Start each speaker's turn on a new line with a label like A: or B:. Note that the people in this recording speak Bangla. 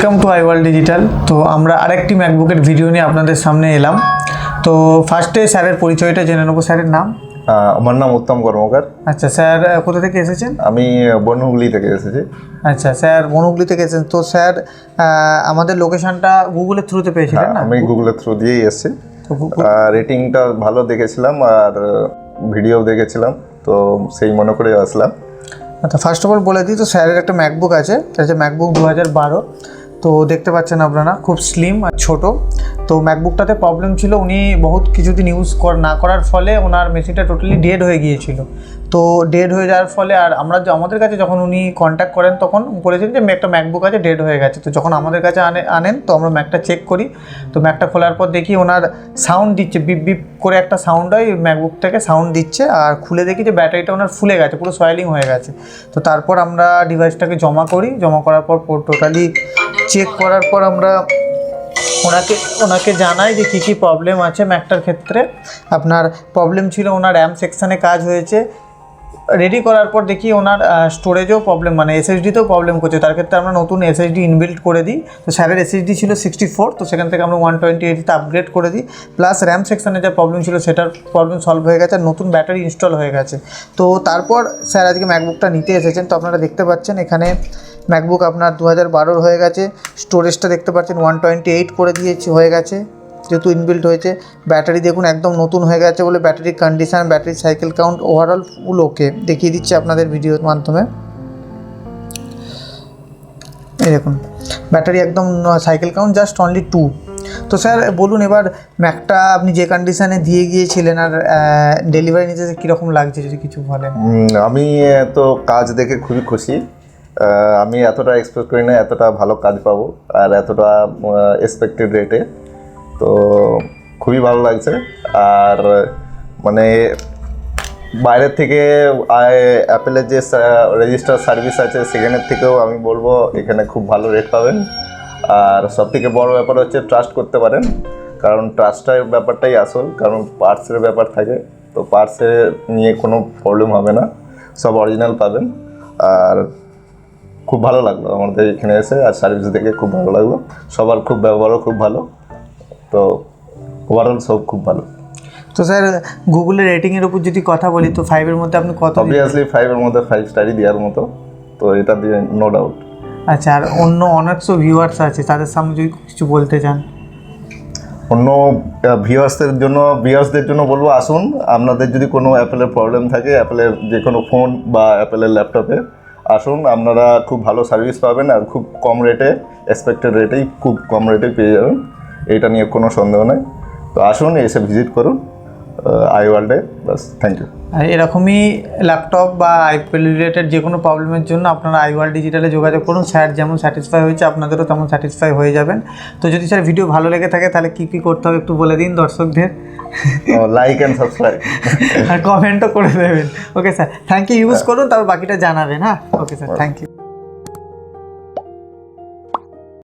A: Welcome to I World Digital তো আমরা আরেকটি ম্যাকবুকের ভিডিও নিয়ে আপনাদের সামনে এলাম। তো ফার্স্টে স্যারের পরিচয়টা জেনে নেব। স্যারের নাম?
B: আমার নাম উত্তম কর্মকার।
A: আচ্ছা স্যার কোথা থেকে এসেছেন?
B: আমি বনহুগলি থেকে এসেছি।
A: আচ্ছা স্যার বনগুলি থেকে এসেছেন। তো স্যার আমাদের লোকেশনটা গুগলের থ্রুতে পেয়েছিলেন না?
B: আমি গুগলের থ্রু দিয়েই এসেছি। রেটিংটা ভালো দেখেছিলাম আর ভিডিও দেখেছিলাম। তো সেই মনে করে আসলাম।
A: আচ্ছা ফার্স্ট অফ অল বলে দিই তো স্যারের একটা ম্যাকবুক আছে। হচ্ছে ম্যাকবুক দু হাজার বারো। তো দেখতে পাচ্ছেন আপনারা, খুব স্লিম আর ছোট। তো ম্যাকবুকটাতে প্রবলেম ছিল, উনি বহুত কিছুদিন ইউজ কর, না করার ফলে ওনার মেশিনটা টোটালি ডেড হয়ে গিয়েছিল। তো ডেড হয়ে যাওয়ার ফলে আর আমরা আমাদের কাছে যখন উনি কন্ট্যাক্ট করেন তখন বলেছেন যে একটা ম্যাকবুক আছে ডেড হয়ে গেছে। তো যখন আমাদের কাছে আনে, আনেন, তো আমরা ম্যাকটা চেক করি। তো ম্যাকটা খোলার পর দেখি ওনার সাউন্ড দিচ্ছে বিপ বিপ করে একটা সাউন্ড হয় ম্যাকবুক থেকে সাউন্ড দিচ্ছে আর খুলে দেখি যে ব্যাটারিটা ওনার ফুলে গেছে, পুরো সয়েলিং হয়ে গেছে। তো তারপর আমরা ডিভাইসটাকে জমা করি, জমা করার পর টোটালি চেক করার পর আমরা ওনাকে ওনাকে জানাই যে কী কী প্রবলেম আছে ম্যাকটার ক্ষেত্রে। আপনার প্রবলেম ছিল ওনার র্যাম সেকশানে কাজ হয়েছে। রেডি করার পর দেখি ওনার স্টোরেজেও প্রবলেম মানে এসএসডিতেও প্রবলেম করছে। তার ক্ষেত্রে আমরা নতুন এসএসডি ইনবিল্ড করে দিই। তো স্যারের এসএসডি ছিল সিক্সটি ফোর তো সেখান থেকে আমরা ওয়ান টোয়েন্টি এইটতে আপগ্রেড করে দিই। প্লাস র্যাম সেকশানে যা প্রবলেম ছিল, সেটার প্রবলেম সলভ হয়ে গেছে আর নতুন ব্যাটারি ইনস্টল হয়ে গেছে। তো তারপর স্যার আজকে ম্যাকবুকটা নিতে এসেছেন। তো আপনারা দেখতে পাচ্ছেন এখানে ম্যাকবুক আপনার দু হাজার বারোর হয়ে গেছে। স্টোরেজটা দেখতে পাচ্ছেন ওয়ান টোয়েন্টি এইট করে দিয়েছি, হয়ে গেছে। যেহেতু ইনবিল্ট হয়েছে, ব্যাটারি দেখুন একদম নতুন হয়ে গেছে বলে ব্যাটারির condition battery cycle count overall full okay দেখিয়ে দিচ্ছি আপনাদের ভিডিওর মাধ্যমে। এই দেখুন, ব্যাটারি একদম cycle count just only two তো স্যার, বলুন এবার ম্যাকটা আপনি যে কন্ডিশনে দিয়ে গিয়েছিলেন আর ডেলিভারি নিতে কীরকম লাগছে যদি কিছু বলেন?
B: আমি তো কাজ দেখে খুবই খুশি। আমি এতটা এক্সপেক্ট করি না, এতটা ভালো কাজ পাবো আর এতটা এক্সপেক্টেড রেটে তো খুবই ভালো লাগছে। আর মানে বাইরের থেকে অ্যাপেলের যে রেজিস্টার সার্ভিস আছে, সেখানের থেকেও আমি বলব এখানে খুব ভালো রেট পাবেন। আর সব থেকে বড় ব্যাপার হচ্ছে ট্রাস্ট করতে পারেন। কারণ ট্রাস্টের ব্যাপারটাই আসল, কারণ পার্টসের ব্যাপার থাকে। তো পার্টসে নিয়ে কোনো প্রবলেম হবে না। সব অরিজিনাল পাবেন। আর খুব ভালো লাগল আমাদের এখানে এসে আর সার্ভিস দেখে খুব ভালো লাগল। সবার খুব ব্যবহারও খুব ভালো। তো ওভারঅল সব খুব ভালো।
A: তো স্যার গুগলের রেটিংয়ের উপর যদি কথা বলি তো ফাইভের মধ্যে আপনি কত
B: অবভিয়াসলি ফাইভের মধ্যে ফাইভ স্টারই দেওয়ার মতো। তো এটা দিয়ে নো ডাউট
A: আচ্ছা আর অন্য অনেকশো ভিউয়ার্স আছে তাদের সামনে যদি কিছু বলতে চান।
B: অন্য ভিউয়ার্সদের জন্য ভিউয়ার্সদের জন্য বলব আসুন। আপনাদের যদি কোনো অ্যাপেলের প্রবলেম থাকে অ্যাপেলের যে কোনো ফোন বা অ্যাপেলের ল্যাপটপে আসুন, আপনারা খুব ভালো সার্ভিস পাবেন আর খুব কম রেটে এক্সপেক্টেড রেটেই খুব কম রেটে পেয়ে যাবেন। এটা নিয়ে কোনো সন্দেহ নেই। তো আসুন, এসে ভিজিট করুন। আই ওয়ার্ল্ডে বাস থ্যাংক ইউ
A: এরকমই ল্যাপটপ বা আইপিএল রিলেটেড যে কোনো প্রবলেমের জন্য আপনারা আইওয়াল ডিজিটালে যোগাযোগ করুন। স্যার যেমন স্যাটিসফাই হয়েছে আপনাদেরও তেমন স্যাটিসফাই হয়ে যাবেন। তো যদি স্যার ভিডিও ভালো লেগে থাকে তাহলে কী কী করতে হবে একটু বলে দিন দর্শকদের?
B: লাইক অ্যান্ড সাবস্ক্রাইব
A: আর কমেন্টও করে দেবেন। Okay sir thank you use করুন তারপর বাকিটা জানাবেন হ্যাঁ? ওকে স্যার থ্যাংক ইউ